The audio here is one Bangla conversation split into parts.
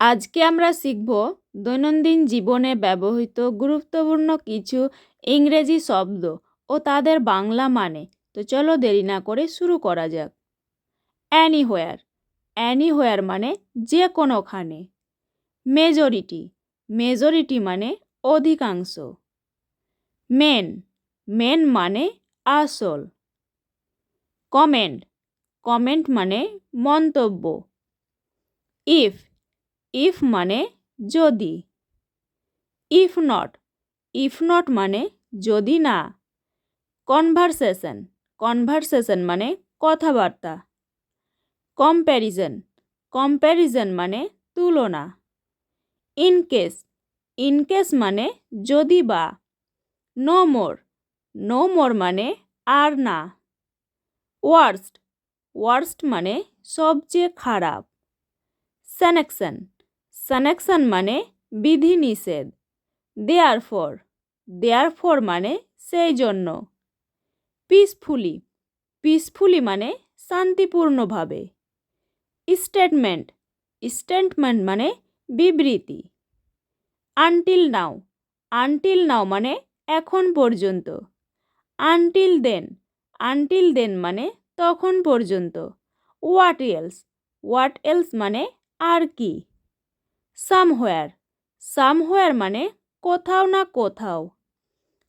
আজকে আমরা শিখব দৈনন্দিন জীবনে ব্যবহৃত গুরুত্বপূর্ণ কিছু ইংরেজি শব্দ ও তাদের বাংলা মানে। তো চলো দেরি না করে শুরু করা যাক। অ্যানিহোয়ার অ্যানিহোয়ার মানে যে কোনোখানে মেজরিটি মেজরিটি মানে অধিকাংশ। মেন মেন মানে আসল। কমেন্ট কমেন্ট মানে মন্তব্য। ইফ ইফ মানে যদি। ইফ নট ইফ নট মানে যদি না। কনভারসেশন কনভারসেশন মানে কথাবার্তা। কম্প্যারিজন কম্প্যারিজন মানে তুলনা। ইনকেস ইনকেস মানে যদি বা। নো মোর নো মোর মানে আর না। ওয়ার্স্ট ওয়ার্স্ট মানে সবচেয়ে খারাপ। স্যানেকশন স্যানেকশন মানে বিধিনিষেধ দেয়ার ফর দেয়ার ফর মানে সেই জন্য পিসফুলি পিসফুলি মানে শান্তিপূর্ণভাবে। স্টেটমেন্ট স্টেটমেন্ট মানে বিবৃতি। আনটিল নাও আনটিল নাও মানে এখন পর্যন্ত। আনটিল দেন আনটিল দেন মানে তখন পর্যন্ত। হোয়াট এলস হোয়াট এলস মানে আর কি? সামহোয়ার। সামহোয়ার মানে কোথাও না কোথাও।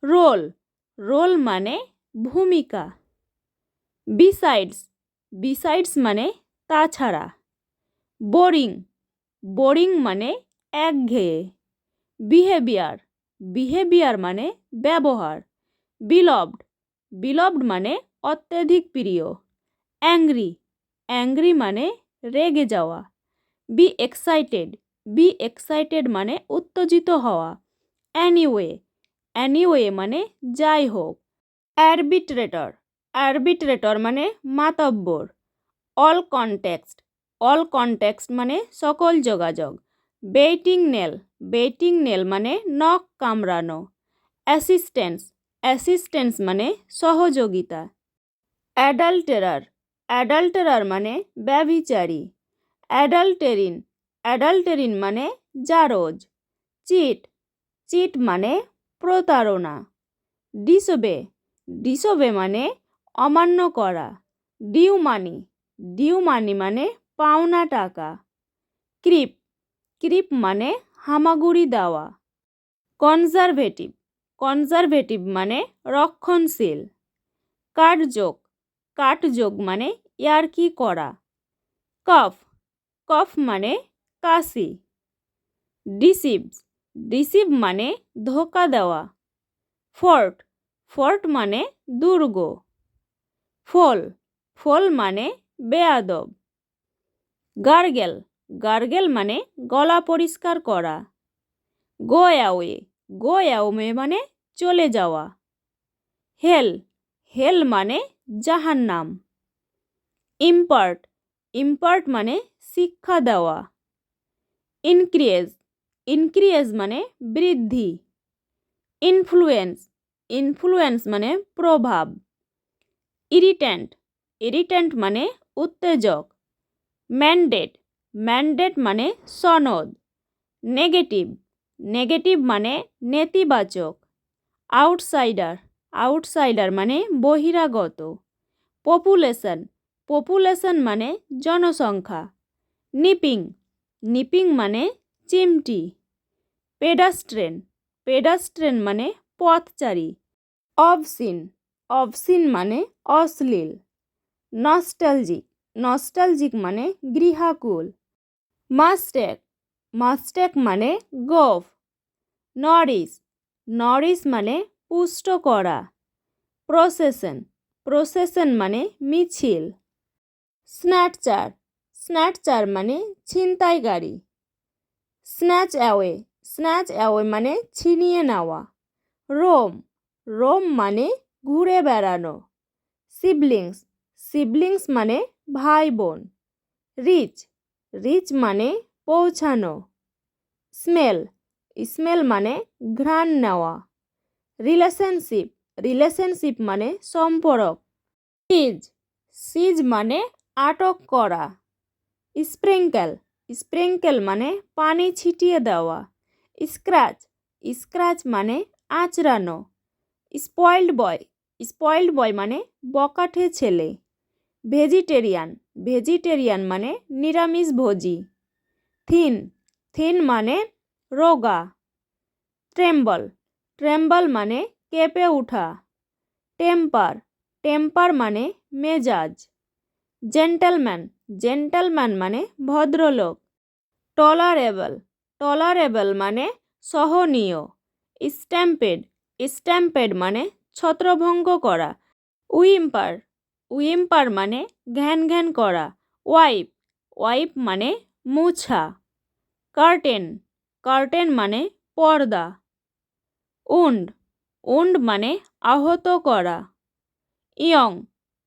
রোল। রোল মানে ভূমিকা। বিসাইডস। বিসাইডস মানে তাছাড়া। বোরিং। বোরিং মানে একঘেয়ে। বিহেভিয়ার। বিহেভিয়ার মানে ব্যবহার। বিলভড। বিলভড মানে অত্যধিক প্রিয়। অ্যাংরি। অ্যাংরি মানে রেগে যাওয়া। B excited. বি এক্সাইটেড মানে উত্তেজিত হওয়া। অ্যানিওয়ে অ্যানিওয়ে মানে যাই হোক। অ্যারবিট্রেটর অ্যারবিট্রেটর মানে মাতব্বর। অল কনটেক্সট অল কনটেক্সট মানে সকল যোগাযোগ। বেইটিং নেল বেইটিং নেল মানে নখ কামড়ানো। অ্যাসিস্ট্যান্স অ্যাসিস্ট্যান্স মানে সহযোগিতা। অ্যাডাল্টেরার অ্যাডাল্টেরার মানে ব্যভিচারী। অ্যাডাল্টেরিন অ্যাডাল্টেরিন মানে জারজ। চিট চিট মানে প্রতারণা। ডিসোবে ডিসোবে মানে অমান্য করা। ডিউ মানি ডিউ মানি মানে পাওনা টাকা। ক্রিপ ক্রিপ মানে হামাগুড়ি দেওয়া। কনজারভেটিভ কনজারভেটিভ মানে রক্ষণশীল। কাঠযোগ কাঠযোগ মানে ইয়ার্কি করা। কফ কফ মানে কাশি। ডিসিভস। ডিসিভ মানে ধোকা দেওয়া। ফোর্ট ফোর্ট মানে দুর্গ। ফল। ফল মানে বেয়াদব। গার্গেল। গার্গেল মানে গলা পরিষ্কার করা। গো অ্যাওয়ে মানে চলে যাওয়া। হেল। হেল মানে জাহান্নাম। ইম্পার্ট। ইম্পার্ট মানে শিক্ষা দেওয়া। ইনক্রিয়েজ ইনক্রিয়েজ মানে বৃদ্ধি ইনফ্লুয়েন্স ইনফ্লুয়েন্স মানে প্রভাব ইরিট্যান্ট ইরিট্যান্ট মানে উত্তেজক ম্যান্ডেট ম্যান্ডেট মানে সনদ নেগেটিভ নেগেটিভ মানে নেতিবাচক আউটসাইডার আউটসাইডার মানে বহিরাগত পপুলেশন পপুলেশন মানে জনসংখ্যা নিপিং নিপিং মানে চিমটি। পেডাস্ট্রেন পেডাস্ট্রেন মানে পথচারী। অবসিন অবসিন মানে অশ্লীল। নস্টালজিক নস্টালজিক মানে গৃহাকুল। মাস্টেক মাস্টেক মানে গোফ। নরিস নরিস মানে পুষ্ট করা। প্রসেসন প্রসেসন মানে মিছিল। স্ন্যাটচার স্ন্যাটচার মানে ছিনতাইকারী স্ন্যাচ অ্যাওয়ে স্ন্যাচ অ্যাওয়ে মানে ছিনিয়ে নেওয়া। রোম রোম মানে ঘুরে বেড়ানো। সিবলিংস সিবলিংস মানে ভাই বোন রিচ রিচ মানে পৌঁছানো। স্মেল স্মেল মানে ঘ্রাণ নেওয়া। রিলেশনশিপ রিলেশনশিপ মানে সম্পর্ক। সিজ সিজ মানে আটক করা। স্প্রিঙ্কেল স্প্রিঙ্কেল মানে পানি ছিটিয়ে দেওয়া। স্ক্র্যাচ স্ক্র্যাচ মানে আঁচড়ানো। স্পয়েল্ড বয় স্পয়েল্ড বয় মানে বকাঠে ছেলে। ভেজিটেরিয়ান ভেজিটেরিয়ান মানে নিরামিষভোজী থিন থিন মানে রোগা। ট্রেম্বল ট্রেম্বল মানে কেঁপে ওঠা টেম্পার টেম্পার মানে মেজাজ। জেন্টলম্যান জেন্টলম্যান মানে ভদ্রলোক, টলারেবল টলারেবল মানে সহনীয়, স্ট্যাম্পেড স্ট্যাম্পেড মানে ছত্রভঙ্গ করা, উইম্পার উইম্পার মানে ঘ্যান ঘ্যান করা, ওয়াইপ ওয়াইপ মানে মুছা, কার্টেন কার্টেন মানে পর্দা, উন্ড উন্ড মানে আহত করা, ইয়ং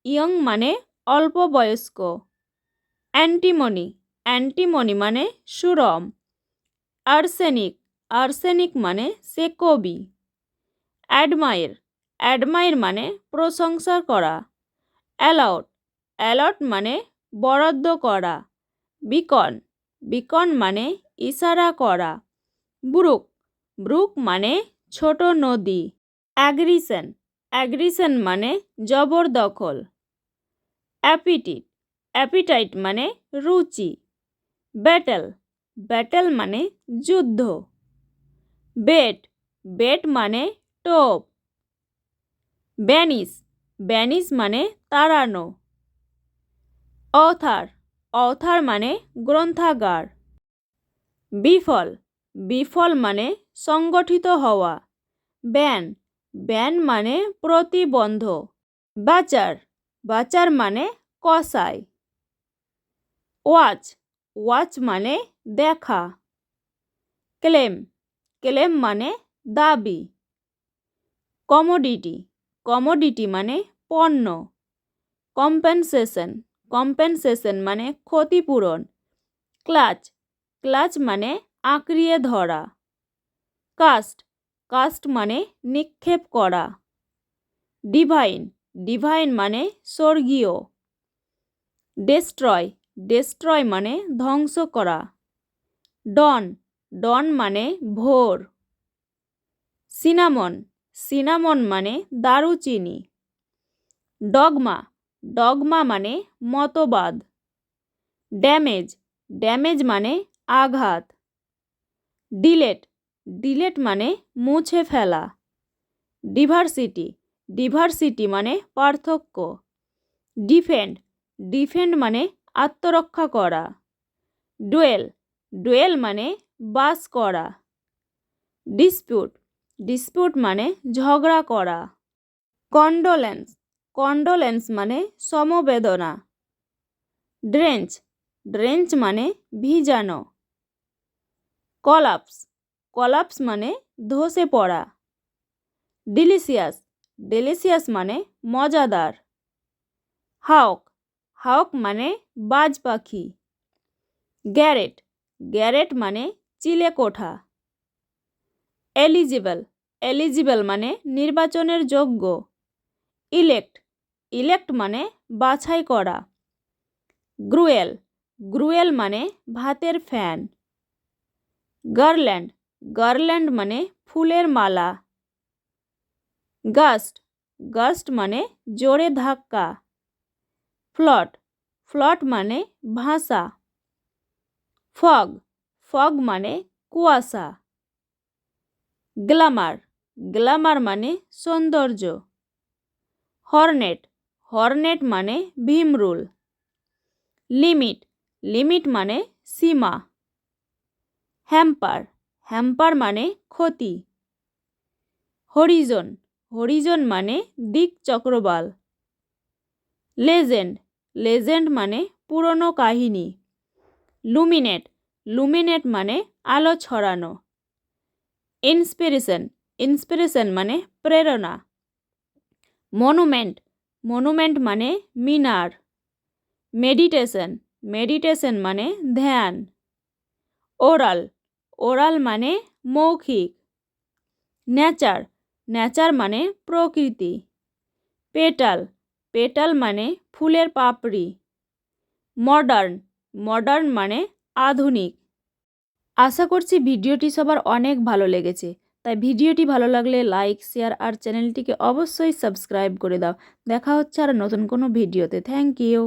ইয়ং মানে অল্প বয়স্ক অ্যান্টিমনি অ্যান্টিমনি মানে সুরম। আর্সেনিক আর্সেনিক মানে সে কবি। অ্যাডমায়ের অ্যাডমায়ের মানে প্রশংসা করা। অ্যালাউট অ্যালাউট মানে বরাদ্দ করা। বিকন বিকন মানে ইশারা করা। ব্রুক ব্রুক মানে ছোট নদী। অ্যাগ্রিসেন অ্যাগ্রিসেন মানে জবরদখল। অ্যাপিটিট অ্যাপিটাইট মানে রুচি। ব্যাটেল ব্যাটেল মানে যুদ্ধ। বেট বেট মানে টোপ। ব্যানিস ব্যানিস মানে তাড়ানো। অথার অথার মানে গ্রন্থাগার। বিফল বিফল মানে সংগঠিত হওয়া। ব্যান ব্যান মানে প্রতিবন্ধ। বাচার বাচার মানে কসাই। ওয়াচ ওয়াচ মানে দেখা। ক্লেম ক্লেম মানে দাবি। কমোডিটি কমোডিটি মানে পণ্য। কম্পেনসেশন কম্পেনসেশন মানে ক্ষতিপূরণ। ক্লাচ ক্লাচ মানে আঁকড়িয়ে ধরা। কাস্ট কাস্ট মানে নিক্ষেপ করা। ডিভাইন ডিভাইন মানে স্বর্গীয়। ডেস্ট্রয় ডেস্ট্রয় মানে ধ্বংস করা। ডন ডন মানে ভোর। সিনামন সিনামন মানে দারুচিনি। ডগমা ডগমা মানে মতবাদ। ড্যামেজ ড্যামেজ মানে আঘাত। ডিলেট ডিলেট মানে মুছে ফেলা। ডিভার্সিটি ডিভার্সিটি মানে পার্থক্য। ডিফেন্ড ডিফেন্ড মানে আত্মরক্ষা করা। ডুয়েল ডুয়েল মানে বাস করা। ডিসপিউট ডিসপিউট মানে ঝগড়া করা। কন্ডোলেন্স কন্ডোলেন্স মানে সমবেদনা। ড্রেঞ্চ ড্রেঞ্চ মানে ভিজানো। কলাপস কলাপস মানে ধসে পড়া। ডিলিশিয়াস ডেলিশিয়াস মানে মজাদার। হাওক হাওক মানে বাজ পাখি। গ্যারেট গ্যারেট মানে চিলে কোঠা। এলিজিবল এলিজিবল মানে নির্বাচনের যোগ্য। ইলেক্ট ইলেক্ট মানে বাছাই করা। গ্রুয়েল গ্রুয়েল মানে ভাতের ফ্যান। গার্ল্যান্ড গার্ল্যান্ড মানে ফুলের মালা। গাস্ট গাস্ট মানে জোরে ধাক্কা। ফ্লট ফ্লট মানে ভাষা। ফগ। ফগ মানে কুয়াশা। গ্লামার গ্লামার মানে সৌন্দর্য। হর্নেট। হর্নেট মানে ভীমরুল। লিমিট। লিমিট মানে সীমা। হ্যাম্পার। হ্যাম্পার মানে ক্ষতি। হরিজন। হরিজন মানে দিক চক্রবাল। লেজেন্ড। লেজেন্ড মানে পুরনো কাহিনী। লুমিনেট লুমিনেট মানে আলো ছড়ানো। ইন্সপিরেশন ইন্সপিরেশন মানে প্রেরণা। মনুমেন্ট মনুমেন্ট মানে মিনার। মেডিটেশন মেডিটেশন মানে ধ্যান। ওরাল ওরাল মানে মৌখিক। নেচার নেচার মানে প্রকৃতি। পেটাল পেটাল মানে ফুলের পাপড়ি। মডার্ন মডার্ন মানে আধুনিক। আশা করছি ভিডিওটি সবার অনেক ভালো লেগেছে। তাই ভিডিওটি ভালো লাগলে লাইক, শেয়ার আর চ্যানেলটিকে অবশ্যই সাবস্ক্রাইব করে দাও। দেখা হচ্ছে আর নতুন কোনো ভিডিওতে। Thank you.